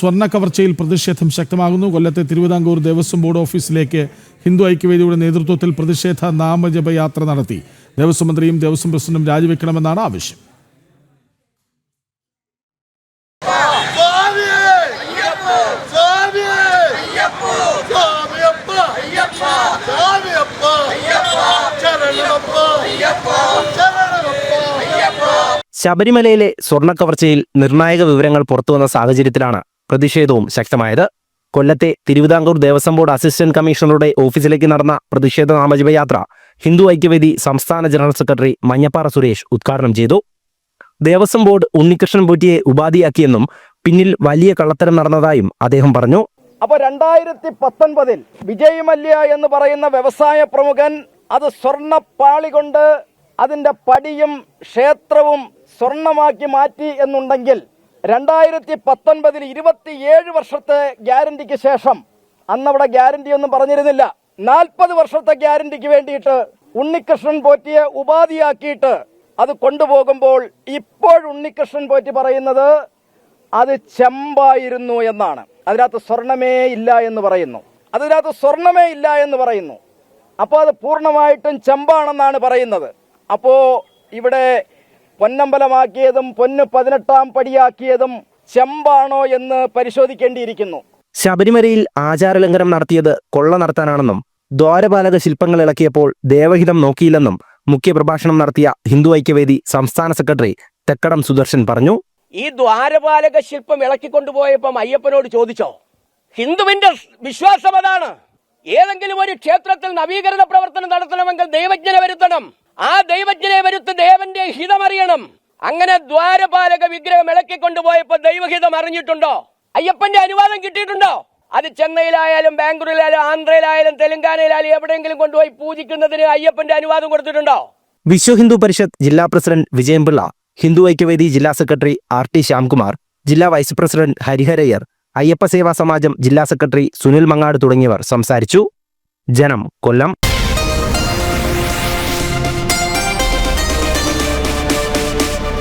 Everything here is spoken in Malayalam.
സ്വർണ കവർച്ചയിൽ പ്രതിഷേധം ശക്തമാകുന്നു. കൊല്ലത്തെ തിരുവിതാംകൂർ ദേവസ്വം ബോർഡ് ഓഫീസിലേക്ക് ഹിന്ദു ഐക്യവേദിയുടെ നേതൃത്വത്തിൽ പ്രതിഷേധ നാമജപയാത്ര നടത്തി. ദേവസ്വം മന്ത്രിയും ദേവസ്വം പ്രസിഡന്റും രാജിവെക്കണമെന്നാണ് ആവശ്യം. ശബരിമലയിലെ സ്വർണക്കവർച്ചയിൽ നിർണായക വിവരങ്ങൾ പുറത്തുവന്ന സാഹചര്യത്തിലാണ് പ്രതിഷേധവും ശക്തമായത്. കൊല്ലത്തെ തിരുവിതാംകൂർ ദേവസ്വം ബോർഡ് അസിസ്റ്റന്റ് കമ്മീഷണറുടെ ഓഫീസിലേക്ക് നടന്ന പ്രതിഷേധ നാമജപയാത്ര ഹിന്ദു ഐക്യവേദി സംസ്ഥാന ജനറൽ സെക്രട്ടറി മഞ്ഞപ്പാറ സുരേഷ് ഉദ്ഘാടനം ചെയ്തു. ദേവസ്വം ബോർഡ് ഉണ്ണികൃഷ്ണൻ പൂറ്റിയെ ഉപാധിയാക്കിയെന്നും പിന്നിൽ വലിയ കള്ളത്തരം നടന്നതായും അദ്ദേഹം പറഞ്ഞു. അപ്പൊ രണ്ടായിരത്തി പത്തൊൻപതിൽ വിജയ് മല്യ എന്ന് പറയുന്ന വ്യവസായ പ്രമുഖൻ അത് സ്വർണപ്പാളി കൊണ്ട് അതിന്റെ പടിയും ക്ഷേത്രവും സ്വർണമാക്കി മാറ്റി എന്നുണ്ടെങ്കിൽ രണ്ടായിരത്തി പത്തൊൻപതിൽ ഇരുപത്തിയേഴ് വർഷത്തെ ഗ്യാരണ്ടിക്ക് ശേഷം അന്നവിടെ ഗ്യാരണ്ടി ഒന്നും പറഞ്ഞിരുന്നില്ല. നാൽപ്പത് വർഷത്തെ ഗ്യാരണ്ടിക്ക് വേണ്ടിയിട്ട് ഉണ്ണികൃഷ്ണൻ പോറ്റിയെ ഉപാധിയാക്കിയിട്ട് അത് കൊണ്ടുപോകുമ്പോൾ ഇപ്പോൾ ഉണ്ണികൃഷ്ണൻ പോറ്റി പറയുന്നത് അത് ചെമ്പായിരുന്നു എന്നാണ്. അതിനകത്ത് സ്വർണമേ ഇല്ല എന്ന് പറയുന്നു. അതിനകത്ത് സ്വർണമേ ഇല്ല എന്ന് പറയുന്നു. അപ്പോൾ അത് പൂർണമായിട്ടും ചെമ്പാണെന്നാണ് പറയുന്നത്. അപ്പോൾ ഇവിടെ പൊന്നമ്പലമാക്കിയതും പൊന്ന് പതിനെട്ടാം പടിയാക്കിയതും ചെമ്പാണോ എന്ന് പരിശോധിക്കേണ്ടിയിരിക്കുന്നു. ശബരിമലയിൽ ആചാരലംഘനം നടത്തിയത് കൊള്ള നടത്താനാണെന്നും ദ്വാരപാലക ശില്പങ്ങൾ ഇളക്കിയപ്പോൾ ദേവഹിതം നോക്കിയില്ലെന്നും മുഖ്യപ്രഭാഷണം നടത്തിയ ഹിന്ദു ഐക്യവേദി സംസ്ഥാന സെക്രട്ടറി തെക്കടം സുദർശൻ പറഞ്ഞു. ഈ ദ്വാരപാലക ശില്പം ഇളക്കിക്കൊണ്ടുപോയപ്പം അയ്യപ്പനോട് ചോദിച്ചോ? ഹിന്ദുവിന്റെ വിശ്വാസം അതാണ്. ഏതെങ്കിലും ഒരു ക്ഷേത്രത്തിൽ നവീകരണ പ്രവർത്തനം നടത്തണമെങ്കിൽ ദൈവജ്ഞനെ വരുത്തണം. ആ ദൈവജ്ഞനെ വരുത്തി ഹിതമറിയണം അങ്ങനെ ദ്വാരപാലക വിഗ്രഹം ഇളക്കിക്കൊണ്ടുപോയപ്പോ ദൈവഹിതം അറിഞ്ഞിട്ടുണ്ടോ? അയ്യപ്പന്റെ അനുവാദം കിട്ടിയിട്ടുണ്ടോ? അത് ചെന്നൈയിലായാലും ബാംഗ്ലൂരിലായാലും ആന്ധ്രയിലായാലും തെലങ്കാനയിലായാലും എവിടെയെങ്കിലും കൊണ്ടുപോയി പൂജിക്കുന്നതിന് അയ്യപ്പന്റെ അനുവാദം കൊടുത്തിട്ടുണ്ടോ? വിശ്വ ഹിന്ദു പരിഷത്ത് ജില്ലാ പ്രസിഡന്റ് വിജയംപിള്ള ഹിന്ദു ഐക്യവേദി ജില്ലാ സെക്രട്ടറി ആർ ടി ശ്യാംകുമാർ ജില്ലാ വൈസ് പ്രസിഡന്റ് ഹരിഹരയ്യർ അയ്യപ്പ സേവാ സമാജം ജില്ലാ സെക്രട്ടറി സുനിൽ മങ്ങാട് തുടങ്ങിയവർ സംസാരിച്ചു. ജനം കൊല്ലം.